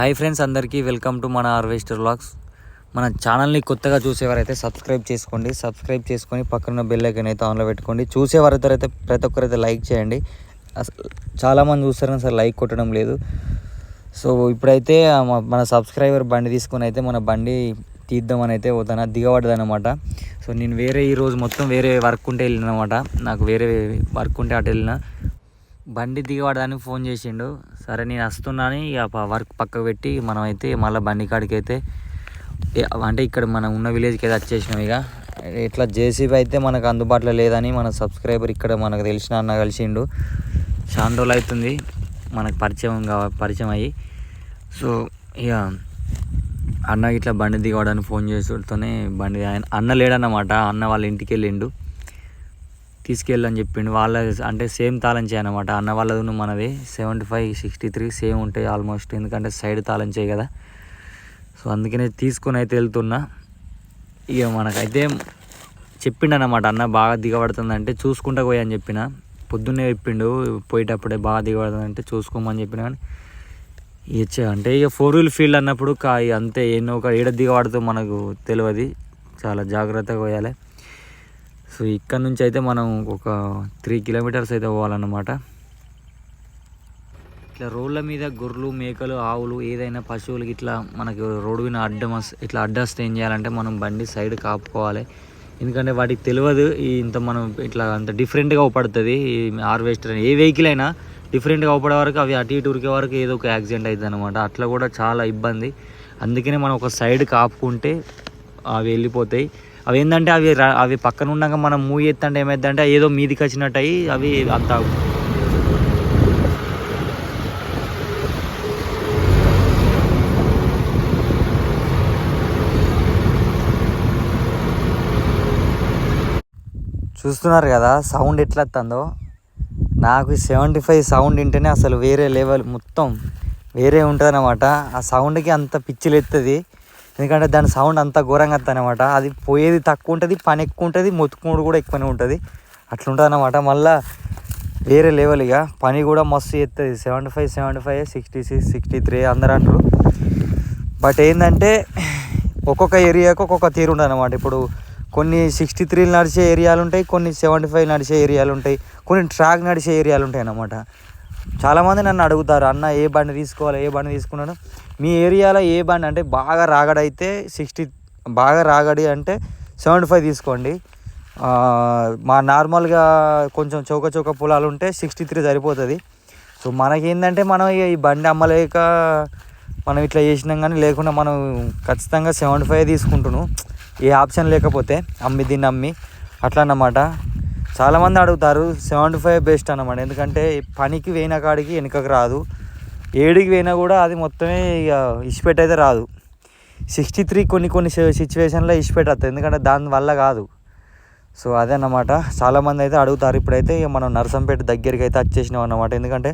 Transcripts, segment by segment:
Hi friends అందరికీ welcome to మన harvester vlogs. మన ఛానల్ని కొత్తగా చూసేవారైతే సబ్స్క్రైబ్ చేసుకోండి సబ్స్క్రైబ్ చేసుకొని పక్కన బెల్ ఐకన్ అయితే ఆన్లో పెట్టుకోండి. చూసేవారైతే అయితే ప్రతి ఒక్కరైతే లైక్ చేయండి. అసలు చాలామంది చూస్తారు అసలు లైక్ కొట్టడం లేదు. సో ఇప్పుడైతే మన సబ్స్క్రైబర్ బండి తీసుకొని అయితే మన బండి తీద్దామని అయితే పోతాను దిగబడ్డది అనమాట సో నేను వేరే ఈరోజు మొత్తం వేరే వర్క్ ఉంటే వెళ్ళిన అనమాట నాకు వేరే వర్క్ ఉంటే అటు వెళ్ళిన. బండి దిగబడడానికి ఫోన్ చేసిండు. సరే నేను వస్తున్నాను ఇక ప- వర్క్ పక్కకు పెట్టి మనం అయితే మళ్ళీ బండి కాడికి అయితే అంటే ఇక్కడ మనం ఉన్న విలేజ్కి అయితే వచ్చేసినాం ఇక. ఇట్లా జేసీబీ అయితే మనకు అందుబాటులో లేదని మన సబ్స్క్రైబర్ ఇక్కడ మనకు తెలిసిన అన్న కలిసిండు. చాలా రోజులు అవుతుంది మనకు పరిచయం కావ పరిచయం అయ్యి. సో ఇక అన్న ఇట్లా బండి దిగవడానికి ఫోన్ చేసుడుతోనే బండి ఆయన అన్న లేడన్నమాట అన్న వాళ్ళ ఇంటికి వెళ్ళిండు. తీసుకెళ్ళని చెప్పిండు. వాళ్ళ అంటే సేమ్ తాళం అనమాట అన్న వాళ్ళది మనది. Seventy five sixty three same ఉంటాయి ఆల్మోస్ట్. ఎందుకంటే సైడ్ తాళం చేయి కదా. సో అందుకనే తీసుకొని అయితే వెళ్తున్నా. ఇక మనకైతే చెప్పిండు అనమాట అన్న బాగా దిగబడుతుందంటే చూసుకుంటా పోయి అని చెప్పిన. పొద్దున్నే చెప్పిండు పోయేటప్పుడే బాగా దిగబడుతుందంటే చూసుకోమని చెప్పిన కానీ. ఇచ్చే అంటే ఇక ఫోర్ వీల్ ఫీల్డ్ అన్నప్పుడు కా ఇక అంతే. ఎన్నో ఒక ఏడ దిగబడుతో మనకు తెలియదు. చాలా జాగ్రత్తగా పోయాలి. సో ఇక్కడ నుంచి అయితే మనం ఒక త్రీ కిలోమీటర్స్ అయితే పోవాలన్నమాట. ఇట్లా రోడ్ల మీద గొర్రెలు మేకలు ఆవులు ఏదైనా పశువులకి ఇట్లా మనకి రోడ్డు మీద అడ్డం ఇట్లా అడ్డస్తే ఏం చేయాలంటే మనం బండి సైడ్ కాపుకోవాలి. ఎందుకంటే వాటికి తెలియదు ఇంత మనం ఇట్లా అంత డిఫరెంట్గా అవపడుతుంది ఈ హార్వెస్టర్ ఏ వెహికల్ అయినా డిఫరెంట్గా అవుపడే వరకు అవి అటు ఇటు ఉరికే వరకు ఏదో ఒక యాక్సిడెంట్ అవుతుంది అనమాట అట్లా కూడా చాలా ఇబ్బంది. అందుకనే మనం ఒక సైడ్ కాపుకుంటే అవి వెళ్ళిపోతాయి. అవి ఏంటంటే అవి అవి పక్కన ఉండగా మనం మూవ్ ఎత్తంటే ఏమైందంటే ఏదో మీదికి వచ్చినట్టు అయ్యి అవి అంత చూస్తున్నారు కదా సౌండ్ ఎట్లా వస్తుందో నాకు సెవెంటీ ఫైవ్ సౌండ్ వింటేనే అసలు వేరే లెవెల్ మొత్తం వేరే ఉంటుంది అనమాట ఆ సౌండ్కి అంత పిచ్చిలు ఎత్తుంది ఎందుకంటే దాని సౌండ్ అంత ఘోరంగా వస్తుంది అనమాట అది పోయేది తక్కువ ఉంటుంది పని ఎక్కువ ఉంటుంది మొత్తుకుముడు కూడా ఎక్కువనే ఉంటుంది. అట్లుంటుంది అనమాట మళ్ళా వేరే లెవెల్ ఇక. పని కూడా మస్తు చేస్తుంది seventy five seventy five sixty six sixty three అందరు అంటారు బట్ ఏంటంటే ఒక్కొక్క ఏరియాకు ఒక్కొక్క తీరు ఉంటుంది అనమాట ఇప్పుడు కొన్ని సిక్స్టీ త్రీలు నడిచే ఏరియాలు ఉంటాయి కొన్ని సెవెంటీ ఫైవ్ నడిచే ఏరియాలు ఉంటాయి కొన్ని ట్రాక్ నడిచే ఏరియాలు ఉంటాయి అన్నమాట చాలామంది నన్ను అడుగుతారు అన్న ఏ బండి తీసుకోవాలి? ఏ బండి తీసుకున్నాను? మీ ఏరియాలో ఏ బండి అంటే బాగా రాగడైతే సిక్స్టీ బాగా రాగడి అంటే సెవెంటీ ఫైవ్ తీసుకోండి. మా నార్మల్గా కొంచెం చౌక చౌక పొలాలు ఉంటే సిక్స్టీ త్రీ సరిపోతుంది. సో మనకేంటంటే మనం ఈ బండి అమ్మలేక మనం ఇట్లా చేసినాం కానీ లేకుండా మనం ఖచ్చితంగా సెవెంటీ ఫైవ్ తీసుకుంటున్నాం. ఏ ఆప్షన్ లేకపోతే అమ్మి దీన్ని అమ్మి. అట్లా అన్నమాట. చాలామంది అడుగుతారు సెవెంటీ ఫైవ్ బెస్ట్ అన్నమాట. ఎందుకంటే పనికి పోయిన కాడికి వెనుకకు రాదు. ఏడికి పోయినా కూడా అది మొత్తమే ఇక ఇచ్చిపెట్టి అయితే రాదు. సిక్స్టీ త్రీ కొన్ని కొన్ని సిచ్యువేషన్లో వస్తుంది ఎందుకంటే దాని వల్ల కాదు. సో అదే అన్నమాట. చాలామంది అయితే అడుగుతారు. ఇప్పుడైతే ఇక మనం నర్సంపేట దగ్గరికి అయితే వచ్చేసినాం అన్నమాట. ఎందుకంటే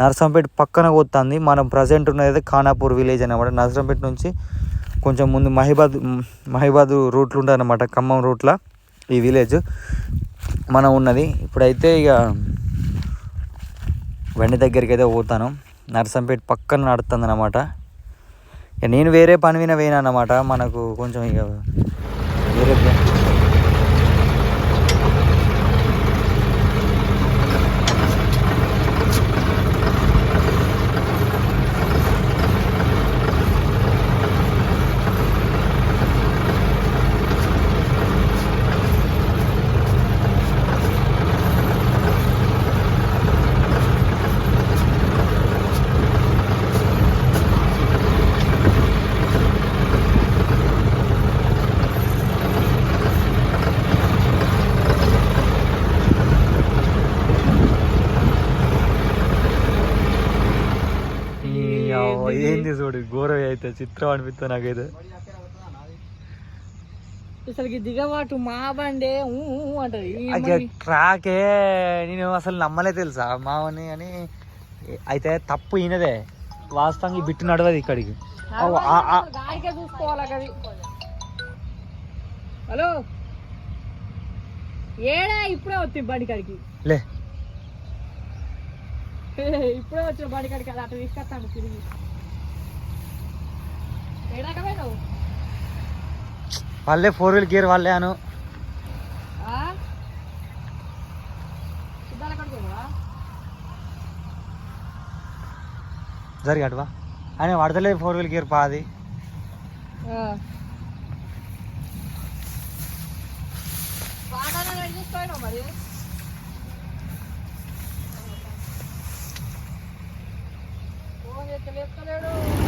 నర్సంపేట పక్కన పోతుంది. మనం ప్రజెంట్ ఉన్నది అయితే ఖానాపూర్ విలేజ్ అనమాట నర్సంపేట నుంచి కొంచెం ముందు మహిబాద్ మహిబాద్ రూట్లు ఉంటాయి అన్నమాట ఖమ్మం రూట్లో ఈ విలేజ్ మనం ఉన్నది. ఇప్పుడైతే ఇక బండి దగ్గరికి అయితే పోతాను. నర్సంపేట పక్కన నడుతుంది అనమాట ఇక నేను వేరే పని విన పోయినా అన్నమాట. మనకు కొంచెం ఇక వేరే పని- ఈ అవ్వ, ఏంది చూడు ఘోరం అయితే చిత్రం అనిపిస్తుంది నాకైతే. అసలుకి దిగబాటు మా బండే అంటది. ట్రాకే నేను అసలు నమ్మలే తెలుసా మావని అని. అయితే తప్పు ఈయనదే. వాస్తవంగా బిట్టు నడవదు ఇక్కడికి. హలో? ఏడా ఇప్పుడే వచ్చింది బండి కాడికి? లే. ఇప్పుడే వచ్చిన బండి కాడికి అది అట్లా తీసుకొస్తాను తిరిగి. వాళ్ళే ఫోర్ వీల్ గేర్ వాళ్ళే అను. సిద్ధాల కడుకు జరిగి అటువా ఆయన పడతలేదు ఫోర్ వీల్ గేర్ పాది. మరి? ఫోన్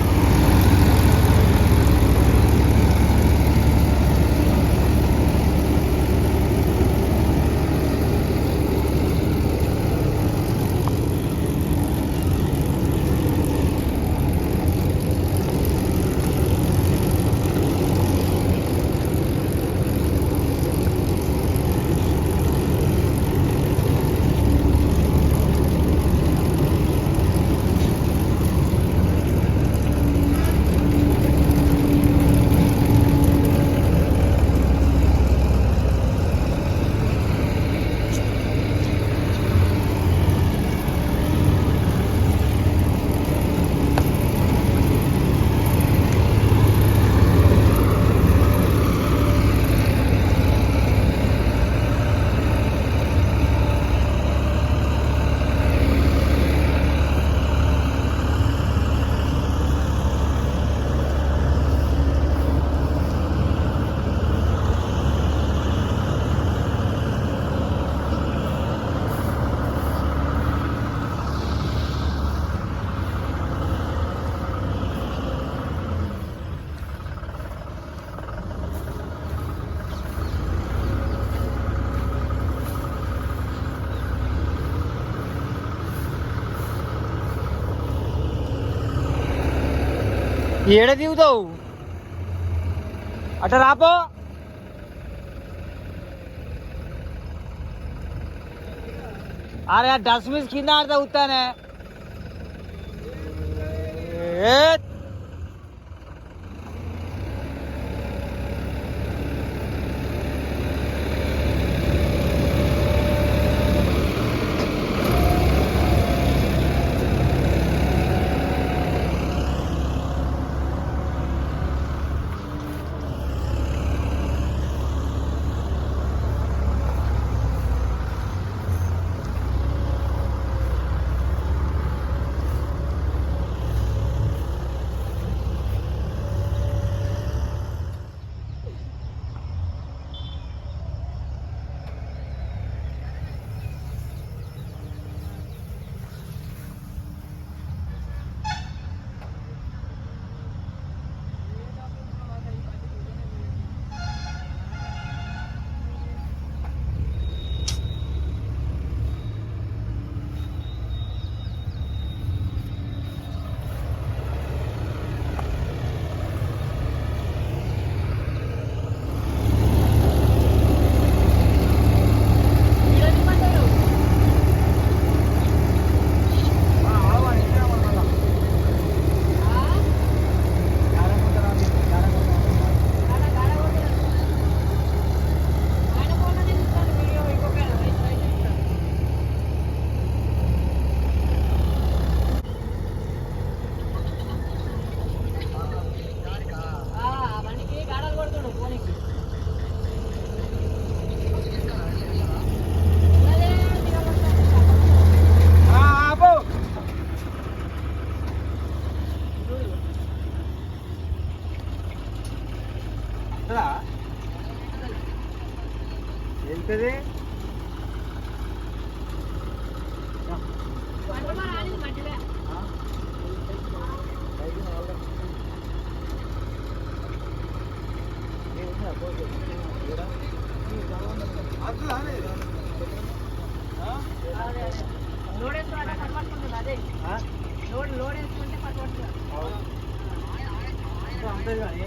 లేపుతలేడు ఏడ దిగుతావు అట రాపో అరే ఆ డస్ట్బిన్ కింద ఆడతా ఉత్తానే ఏ వెళ్తుంది లోడ్ లోడ్ వేసుకుంటే పట్టుకుంటుంది అంతే కానీ?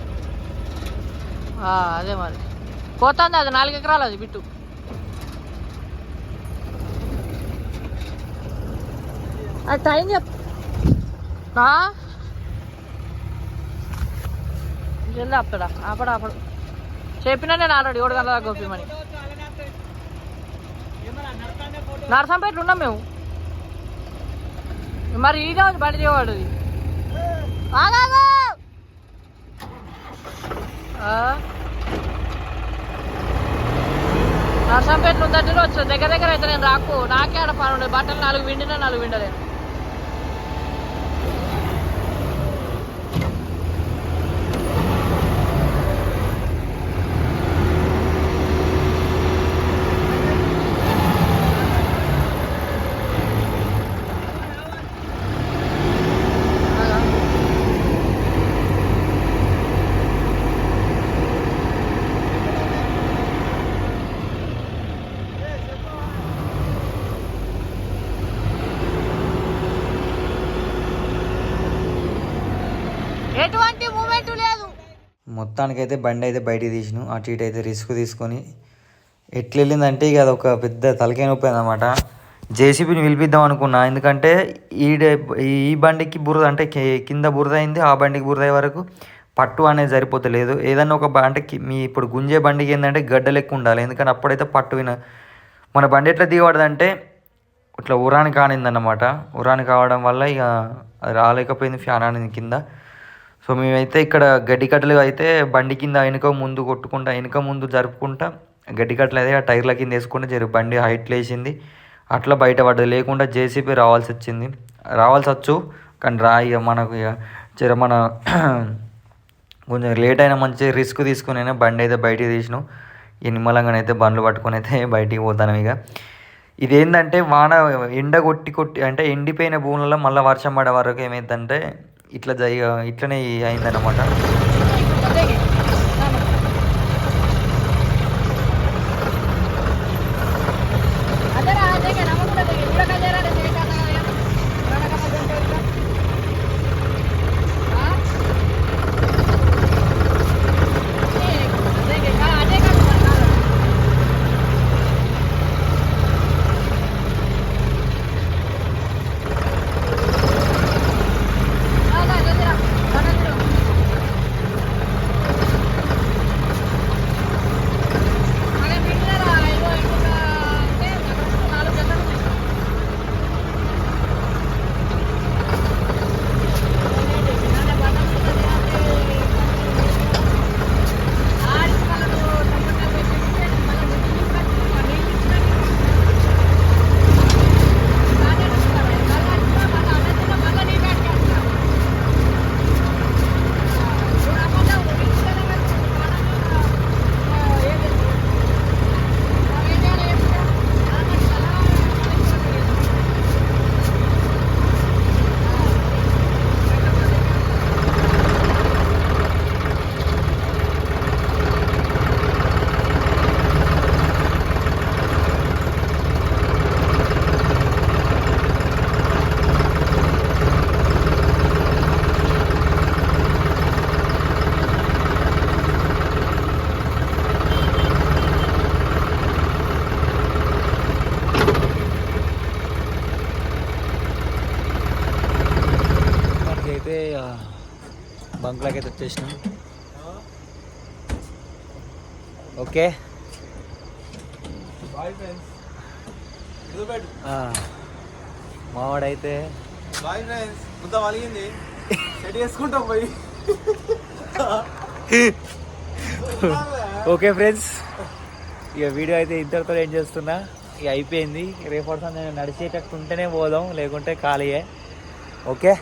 అదే మరి. పోతుంది అది నాలుగు ఎకరాలు అది బిట్టు. అది టైం చెప్? జల్ది ఆపుతాడా ఆపడు ఆపడు. చెప్పినా నేను ఆల్రెడీ ఏడు గంటల దాకా గోపిమని. నరసంపేట ఉన్నాం మేము. మరి ఈయన బండి చేయవాడు ఇది. ఆగాగు! ఆ? ఉందంటే వచ్చు దగ్గర దగ్గర అయితే నేను రాకు నాకే ఆడ పని ఉండదు బట్టలు నాలుగు విండినా నాలుగు విండలేను మొత్తానికైతే బండి అయితే బయటికి తీసినాం. అటు ఇటు అయితే రిస్క్ తీసుకొని ఎట్లా వెళ్ళిందంటే ఇక అది ఒక పెద్ద తలకాయ నొప్పి అనమాట జేసీబీని పిలిపిద్దాం అనుకున్నా. ఎందుకంటే ఈ ఈ బండికి బురద అంటే కింద బురద అయింది ఆ బండికి బురద అయ్యే వరకు పట్టు అనేది సరిపోతలేదు. ఏదన్నా ఒక అంటే మీ ఇప్పుడు గుంజే బండికి ఏంటంటే గడ్డలు ఎక్కువ ఉండాలి. ఎందుకంటే అప్పుడైతే పట్టు విన మన బండి ఎట్లా దిగబడదంటే ఇట్లా ఉరానికి ఆనిందన్నమాట ఉరానికి కావడం వల్ల ఇక అది రాలేకపోయింది ఫ్యాన్ ఆనింది కింద. సో మేమైతే ఇక్కడ గడ్డి కట్టలు అయితే బండి కింద వెనుక ముందు కొట్టుకుంటా వెనుక ముందు జరుపుకుంటా గడ్డికట్టలు అయితే ఆ టైర్ల కింద వేసుకుంటే జరి బండి హైట్ లేచింది. అట్లా బయటపడ్డది లేకుండా జేసీబీ రావాల్సి వచ్చింది. రావాల్సి వచ్చు కానీ రా ఇక మనకు ఇక జర మన కొంచెం లేట్ అయినా మంచి రిస్క్ తీసుకుని అయినా బండి అయితే బయటికి తీసినాం. ఈ నిమ్మలంగానైతే బండ్లు పట్టుకొని అయితే బయటికి పోతాను ఇక ఇదేంటంటే వాన ఎండ కొట్టి కొట్టి అంటే ఎండిపోయిన భూములలో మళ్ళీ వర్షం పడే వరకు ఏమైందంటే ఇట్లా జై ఇట్లనే అయిందన్నమాట అదేరా అదే నమ్మకం ఇక్కడ కదేరా రే కాదా రడకమ్మ గుంటూరు ఆ అదే కా అదే కాదు ఆగా జల్దిరా బడలు అదే బిడ్డరా ఇగో ఇంకా అంటే నాలుగు గంటలు ఉన్నాయి మనకైతే బంక్లోకి అయితే వచ్చేసినాం. ఓకే. మావాడైతే బాయ్ ఫ్రెండ్స్ ముద్ద వలిగింది. సెట్ చేసుకుంటాం పోయి. ఓకే ఫ్రెండ్స్ ఇక వీడియో అయితే ఇంతటితో ఏం చేస్తున్నా. ఇక అయిపోయింది. రేపటి నేను నడిచేటట్టు ఉంటేనే పోదాం లేకుంటే ఖాళీయే. ఓకే?